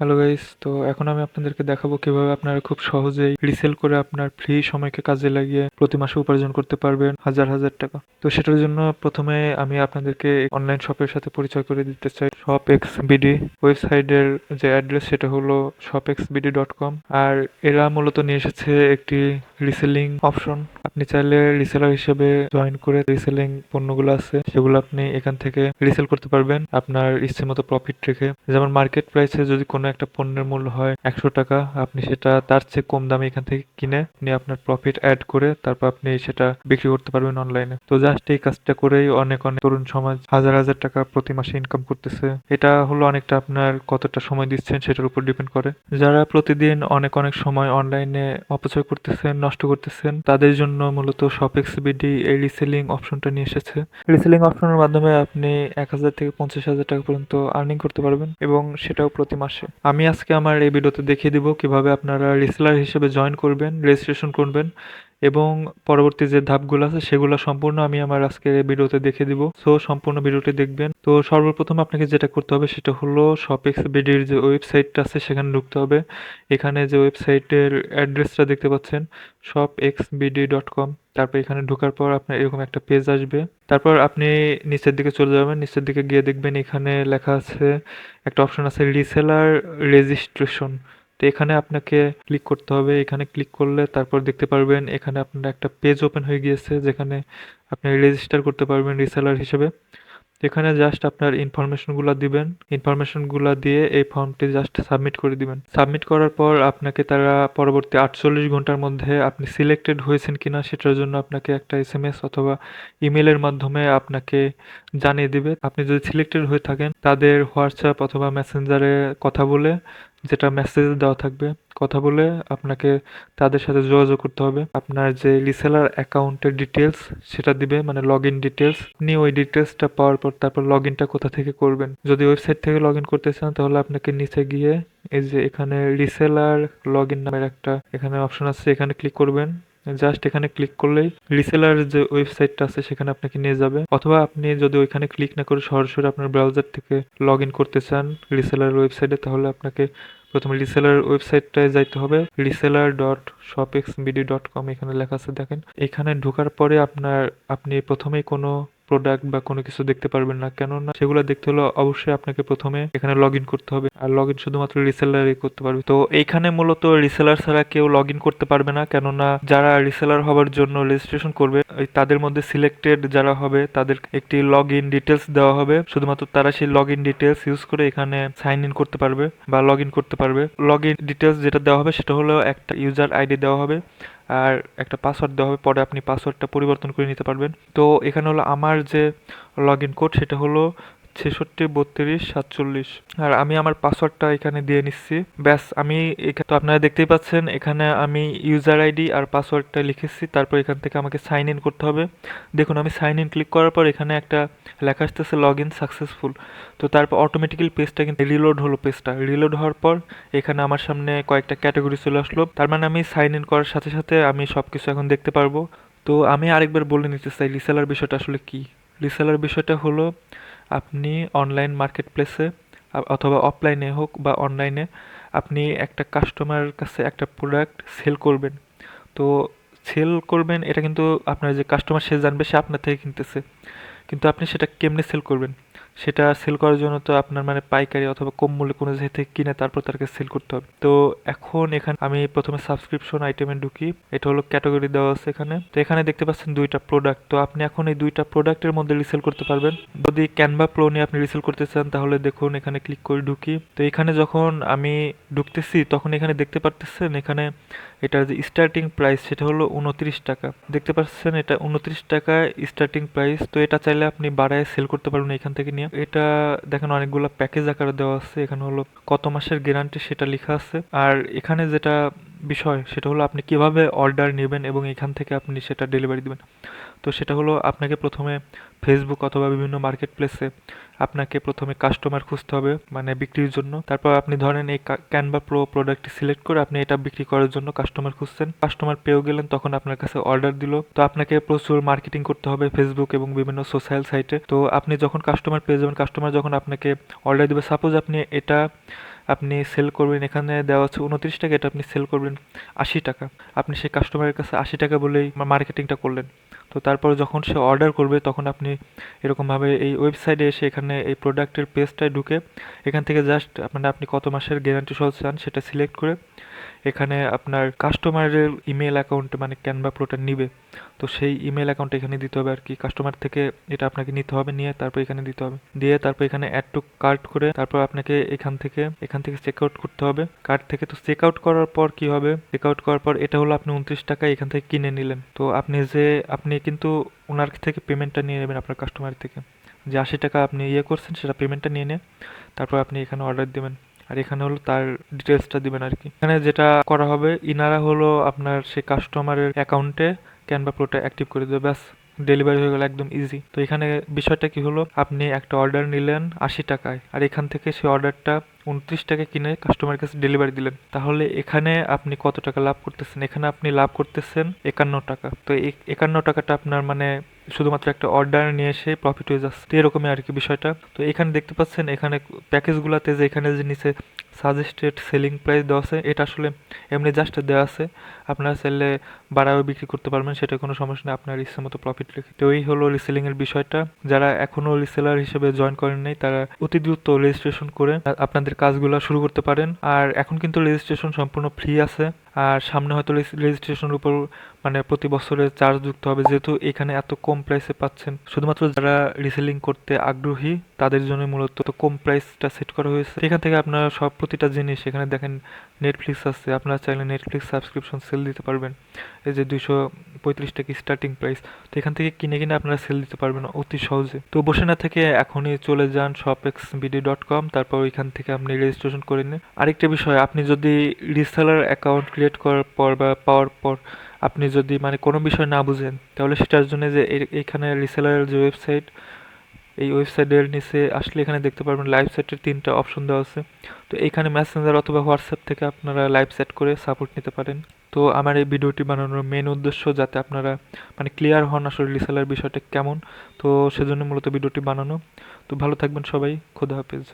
Hello guys তো এখন আমি আপনাদেরকে দেখাবো কীভাবে আপনারা খুব সহজেই রিসেল করে আপনার ফ্রি সময়কে কাজে লাগিয়ে প্রতি মাসে উপার্জন করতে পারবেন হাজার হাজার টাকা। তো সেটার জন্য প্রথমে আমি আপনাদেরকে অনলাইন শপের সাথে পরিচয় করে দিতে চাই। শপ এক্স বিডি ওয়েবসাইটের যে অ্যাড্রেস সেটা হলো shop x BD dot com আর এরা মূলত নিয়ে এসেছে একটি রিসেলিং অপশন আপনি চাইলে রিসেলার হিসেবে জয়েন করে রিসেলিং পণ্যগুলো আছে, সেগুলো আপনি এখান থেকে রিসেল করতে পারবেন আপনার ইচ্ছে মতো প্রফিট রেখে। যেমন মার্কেট প্রাইসে যদি কোনো একটা পণ্যের মূল্য হয় একশো টাকা, আপনি সেটা তার চেয়ে কম দামে এখান থেকে কিনে আপনি আপনার প্রফিট অ্যাড করে তারপর আপনি সেটা বিক্রি করতে পারবেন অনলাইনে তো জাস্ট এই কাজটা করেই অনেক অনেক তরুণ সমাজ হাজার হাজার টাকা প্রতি মাসে ইনকাম করতেছে। এটা হলো অনেকটা আপনার কতটা সময় দিচ্ছেন সেটার উপর ডিপেন্ড করে। যারা প্রতিদিন অনেক অনেক সময় অনলাইনে অপচয় করতেছেন, নষ্ট করতেছেন, তাদের জন্য মূলত শপেক্স বিডি এই রিসেলিং অপশনটা নিয়ে এসেছে। রিসেলিং অপশনের মাধ্যমে আপনি এক হাজার থেকে পঞ্চাশ হাজার টাকা পর্যন্ত আর্নিং করতে পারবেন এবং সেটাও প্রতি মাসে। আমি আজকে আমার এই ভিডিওতে দেখিয়ে দিব কীভাবে আপনারা রেসলার হিসেবে জয়েন করবেন রেজিস্ট্রেশন করবেন এবং পরবর্তী যে ধাপগুলো আছে, সেগুলো সম্পূর্ণ আমি আমার আজকের ভিডিওতে দেখে দিব। সো সম্পূর্ণ ভিডিওটি দেখবেন। তো সর্বপ্রথম আপনাকে যেটা করতে হবে, সেটা হলো শপেক্স বিডির যে ওয়েবসাইটটা আছে, সেখানে ঢুকতে হবে। এখানে যে ওয়েবসাইটের অ্যাড্রেসটা দেখতে পাচ্ছেন shop x BD dot com তারপর এখানে ঢোকার পর আপনার এরকম একটা পেজ আসবে। তারপর আপনি নিচের দিকে চলে যাবেন। নিচের দিকে গিয়ে দেখবেন এখানে লেখা আছে, একটা অপশন আছে রিসেলার রেজিস্ট্রেশন তো এখানে আপনাকে ক্লিক করতে হবে। এখানে ক্লিক করলে তারপর দেখতে পারবেন এখানে আপনার একটা পেজ ওপেন হয়ে গিয়েছে যেখানে আপনি রেজিস্টার করতে পারবেন রিসেলার হিসেবে। এখানে জাস্ট আপনার ইনফরমেশনগুলো দিবেন। ইনফরমেশনগুলো দিয়ে এই ফর্মটি জাস্ট সাবমিট করে দিবেন। সাবমিট করার পর আপনাকে তারা পরবর্তী আটচল্লিশ ঘণ্টার মধ্যে আপনি সিলেক্টেড হয়েছেন কিনা সেটার জন্য আপনাকে একটা এস এম এস অথবা ইমেলের মাধ্যমে আপনাকে জানিয়ে দিবে। আপনি যদি সিলেক্টেড হয়ে থাকেন তাদের হোয়াটসঅ্যাপ অথবা মেসেঞ্জারে কথা বলে যেটা মেসেজ দেওয়া থাকবে, কথা বলে আপনাকে তাদের সাথে যোগাযোগ করতে হবে। আপনার যে রিসেলার অ্যাকাউন্টের ডিটেলস সেটা দিবে মানে লগ ইন ডিটেলস আপনি ওই ডিটেলসটা পাওয়ার পর তারপর লগ ইনটা কোথা থেকে করবেন? যদি ওয়েবসাইট থেকে লগ ইন করতে চান, তাহলে আপনাকে নিচে গিয়ে এই যে এখানে রিসেলার লগ ইন নামের একটা এখানে অপশন আছে, এখানে ক্লিক করবেন। জাস্ট এখানে ক্লিক করলেই রিসেলার যে ওয়েবসাইটটা আছে সেখানে আপনাকে নিয়ে যাবে। অথবা আপনি যদি ওইখানে ক্লিক না করে সরাসরি আপনার ব্রাউজার থেকে লগ ইন করতে চান রিসেলার ওয়েবসাইটে তাহলে আপনাকে প্রথমে রিসেলার ওয়েবসাইটটায় যাইতে হবে। Reseller dot shop x BD dot com এখানে লেখা আছে, দেখেন। এখানে ঢোকার পরে আপনার, আপনি প্রথমেই কোনো প্রোডাক্ট বা কোনো কিছু দেখতে পারবেন না, কেননা সেগুলো দেখতে হলে অবশ্যই আপনাকে প্রথমে এখানে লগ করতে হবে। আর লগ শুধুমাত্র রিসেলারই করতে পারবে। তো এইখানে মূলত রিসেলার ছাড়া কেউ লগ করতে পারবে না, কেননা যারা রিসেলার হওয়ার জন্য রেজিস্ট্রেশন করবে তাদের মধ্যে সিলেক্টেড যারা হবে, তাদের একটি লগ ইন ডিটেলস দেওয়া হবে। শুধুমাত্র তারা সেই লগ ইন ডিটেলস ইউজ করে এখানে সাইন ইন করতে পারবে বা লগ ইন করতে পারবে। লগ ইন ডিটেলস যেটা দেওয়া হবে, সেটা হলো একটা ইউজার আইডি দেওয়া হবে। আর একটা পাসওয়ার্ড দেওয়া হবে, পরে আপনি পাসওয়ার্ডটা পরিবর্তন করে নিতে পারবেন। তো এখানে হলো আমার যে লগ ইন কোড সেটা হলো ছেষট্টি, বত্রিশ, সাতচল্লিশ। আর আমি আমার পাসওয়ার্ডটা এখানে দিয়ে নিচ্ছি। ব্যাস, আমি এখানে তো আপনারা দেখতেই পাচ্ছেন, এখানে আমি ইউজার আইডি আর পাসওয়ার্ডটা লিখেছি। তারপর এখান থেকে আমাকে সাইন ইন করতে হবে। দেখুন, আমি সাইন ইন ক্লিক করার পর এখানে একটা লেখা আসতেছে লগ ইন সাকসেসফুল তো তারপর অটোমেটিক্যালি পেজটা কিন্তু রিলোড হলো পেজটা রিলোড হওয়ার পর এখানে আমার সামনে কয়েকটা ক্যাটাগরি চলে আসলো। তার মানে আমি সাইন ইন করার সাথে সাথে আমি সব কিছু এখন দেখতে পারব। তো আমি আরেকবার বলে নিতে চাই রিসেলার বিষয়টা আসলে কি? রিসেলার বিষয়টা হলো আপনি অনলাইন মার্কেট প্লেসে অথবা অফলাইনে হোক বা অনলাইনে আপনি একটা কাস্টমারের কাছে একটা প্রোডাক্ট সেল করবেন। তো সেল করবেন, এটা কিন্তু আপনার যে কাস্টমার সে জানবে, সে আপনার থেকে কিনতেছে। কিন্তু আপনি সেটা কেমনে সেল করবেন? সেটা সেল করার জন্য তো আপনার মানে পাইকারি অথবা কম মূল্যে কোনো জায়গা থেকে কিনে তারপর তাকে সেল করতে হবে। তো এখন এখানে আমি প্রথমে সাবস্ক্রিপশন আইটেমে ঢুকি। এটা হলো ক্যাটাগরি দেওয়া আছে এখানে। তো এখানে দেখতে পাচ্ছেন দুইটা প্রোডাক্ট তো আপনি এখন এই দুইটা প্রোডাক্টের মধ্যে রিসেল করতে পারবেন। যদি ক্যানভা প্রো নিয়ে আপনি রিসেল করতে চান, তাহলে দেখুন এখানে ক্লিক করে ঢুকি। তো এখানে যখন আমি ঢুকতেছি, তখন এখানে দেখতে পারতেছেন এখানে এটার যে স্টার্টিং প্রাইস সেটা হলো উনত্রিশ টাকা। দেখতে পাচ্ছেন এটা উনত্রিশ টাকা স্টার্টিং প্রাইস তো এটা চাইলে আপনি বাড়ায় সেল করতে পারবেন এখান থেকে নিয়ে। এটা দেখেন অনেকগুলো প্যাকেজ আকারে দেওয়া আছে, এখানে হলো কত মাসের গ্যারান্টি সেটা লেখা আছে। আর এখানে যেটা বিষয়, সেটা হলো আপনি কীভাবে অর্ডার নেবেন এবং এখান থেকে আপনি সেটা ডেলিভারি দিবেন। তো সেটা হলো আপনাকে প্রথমে ফেসবুক অথবা বিভিন্ন মার্কেট প্লেসে আপনাকে প্রথমে কাস্টমার খুঁজতে হবে মানে বিক্রির জন্য। তারপর আপনি ধরেন এই ক্যানভা প্রো প্রোডাক্টটি সিলেক্ট করে আপনি এটা বিক্রি করার জন্য কাস্টমার খুঁজছেন। কাস্টমার পেয়েও গেলেন, তখন আপনার কাছে অর্ডার দিল। তো আপনাকে প্রচুর মার্কেটিং করতে হবে ফেসবুক এবং বিভিন্ন সোশ্যাল সাইটে তো আপনি যখন কাস্টমার পেয়ে যাবেন কাস্টমার যখন আপনাকে অর্ডার দিবে সাপোজ আপনি এটা আপনি সেল করবেন, এখানে দেওয়া হচ্ছে উনত্রিশ টাকা, এটা আপনি সেল করবেন আশি টাকা। আপনি সেই কাস্টমারের কাছে আশি টাকা বলেই মার্কেটিংটা করলেন। তো তারপর যখন সে অর্ডার করবে, তখন আপনি এরকমভাবে এই ওয়েবসাইটে এসে এখানে এই প্রোডাক্টের পেজটায় ঢুকে, এখান থেকে জাস্ট মানে আপনি কত মাসের গ্যারান্টি সহ চান সেটা সিলেক্ট করে এখানে আপনার কাস্টমারের ইমেল অ্যাকাউন্টে মানে ক্যানভা প্রোটা নিবে। তো সেই ইমেল অ্যাকাউন্ট এখানে দিতে হবে আর কি। কাস্টমার থেকে এটা আপনাকে নিতে হবে নিয়ে তারপর এখানে দিতে হবে। দিয়ে তারপর এখানে অ্যাড টু কার্ট করে তারপর আপনাকে এখান থেকে এখান থেকে চেক আউট করতে হবে। কার্ট থেকে তো চেক আউট করার পর কি হবে? চেক আউট করার পর এটা হলো আপনি উনত্রিশ টাকা এখান থেকে কিনে নিলেন। তো আপনি যে, আপনি কিন্তু ওনার থেকে পেমেন্টটা নিয়ে নেবেন আপনার কাস্টমার থেকে। যে আশি টাকা আপনি ইয়ে করছেন সেটা পেমেন্টটা নিয়ে নিয়ে তারপর আপনি এখানে অর্ডার দেবেন। আর এখানে হলো তার ডিটেলসটা দিবেন আর কি। এখানে যেটা করা হবে, ইনারা হলো আপনার সেই কাস্টমারের অ্যাকাউন্টে ক্যানভা প্রোটা অ্যাক্টিভ করে দেবে, ব্যাস। ডেলিভারি হয়ে গেল একদম ইজি তো এখানে বিষয়টা কি হলো? আপনি একটা অর্ডার নিলেন আশি টাকায়, আর এখান থেকে সেই অর্ডারটা উনত্রিশ টাকা কিনে কাস্টমার কাছে ডেলিভারি দিলেন। তাহলে এখানে আপনি কত টাকা লাভ করতেছেন? এখানে আপনি লাভ করতেছেন একান্ন টাকা। তো একান্ন টাকাটা আপনার মানে শুধুমাত্র একটা অর্ডার নিয়ে এসে প্রফিট হয়ে যাচ্ছে। এরকমই আর কি বিষয়টা। তো এখানে দেখতে পাচ্ছেন, এখানে প্যাকেজগুলোতে যে এখানে যে নিচে সাজেস্টেড সেলিং প্রাইস দেওয়া আছে, এটা আসলে এমনি জাস্ট দেওয়া আছে। আপনারা চাইলে বাড়াও বিক্রি করতে পারবেন, সেটা কোনো সমস্যা নেই, আপনার ইচ্ছে মতো প্রফিট রেখে। তো এই হলো রিসেলিংয়ের বিষয়টা। যারা এখনও রিসেলার হিসেবে জয়েন করেন নাই, তারা অতি দ্রুত রেজিস্ট্রেশন করে আপনাদের কাজগুলো শুরু করতে পারেন। আর এখন কিন্তু রেজিস্ট্রেশন সম্পূর্ণ ফ্রি আছে। আর সামনে হয়তো রেজিস্ট্রেশনের উপর মানে প্রতি বছরে চার্জ যুক্ত হবে। যেহেতু এখানে এত কম প্রাইসে পাচ্ছেন, শুধুমাত্র যারা রিসেলিং করতে আগ্রহী, তাদের জন্য মূলত কম প্রাইসটা সেট করা হয়েছে। এখান থেকে আপনারা সব প্রতিটা জিনিস, এখানে দেখেন নেটফ্লিক্স আছে। আপনারা চাইলে নেটফ্লিক্স সাবস্ক্রিপশন সেল দিতে পারবেন। এই যে দুইশো পঁয়ত্রিশ টাকা স্টার্টিং প্রাইস তো এখান থেকে কিনে কিনে আপনারা সেল দিতে পারবেন অতি সহজে। তো বসে না থেকে এখনই চলে যান শপএক্স বিডি ডট কম তারপর ওইখান থেকে আপনি রেজিস্ট্রেশন করে নিন। আরেকটা বিষয়, আপনি যদি রিসেলার অ্যাকাউন্ট ক্রিয়েট করার পর বা পাওয়ার পর আপনি যদি মানে কোনো বিষয় না বুঝেন, তাহলে সেটার জন্য যে এখানে রিসেলারের যে ওয়েবসাইট এই ওয়েবসাইটের নিচে আসলে এখানে দেখতে পারবেন লাইভ সেটের তিনটা অপশন দেওয়া আছে। তো এখানে মেসেঞ্জার অথবা হোয়াটসঅ্যাপ থেকে আপনারা লাইভ সেট করে সাপোর্ট নিতে পারেন। তো আমার এই ভিডিওটি বানানোর মেন উদ্দেশ্য যাতে আপনারা মানে ক্লিয়ার হন আসলে রিসেলার বিষয়টা কেমন। তো সেজন্য মূলত ভিডিওটি বানানো। তো ভালো থাকবেন সবাই, খোদা হাফেজ।